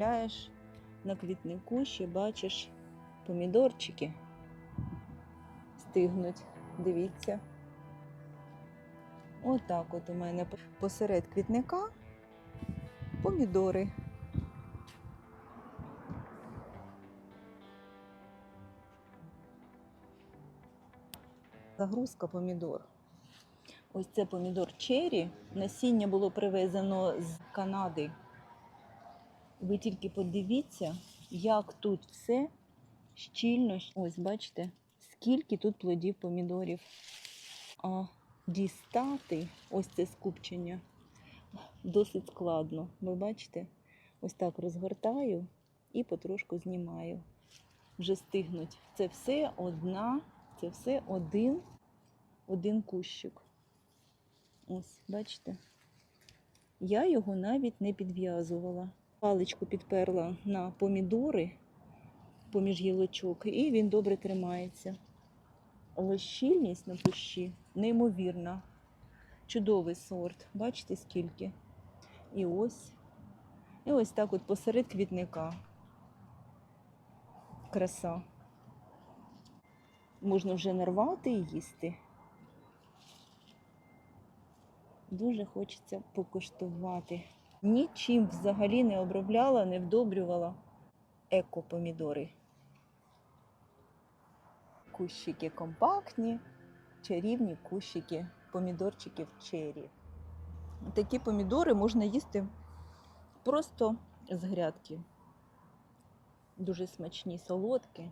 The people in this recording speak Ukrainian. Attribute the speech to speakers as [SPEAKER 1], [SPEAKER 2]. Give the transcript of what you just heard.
[SPEAKER 1] Гуляєш на квітнику, ще бачиш помідорчики стигнуть. Дивіться. Отак от у мене посеред квітника помідори. Загрузка помідор. Ось це помідор черрі. Насіння було привезено з Канади. Ви тільки подивіться, як тут все щільно. Ось бачите, скільки тут плодів помідорів. А дістати ось це скупчення досить складно. Ви бачите, ось так розгортаю і потрошку знімаю. Вже стигнуть. Це все одна, це все один, один кущик. Ось, бачите? Я його навіть не підв'язувала. Паличку підперла на помідори поміж гілочок, і він добре тримається. Але щільність на кущі неймовірна. Чудовий сорт. Бачите скільки? І ось. І ось так от посеред квітника. Краса. Можна вже нарвати і їсти. Дуже хочеться покуштувати. Нічим взагалі не обробляла, не вдобрювала еко-помідори. Кущики компактні, чарівні кущики помідорчиків чері. Такі помідори можна їсти просто з грядки. Дуже смачні, солодкі.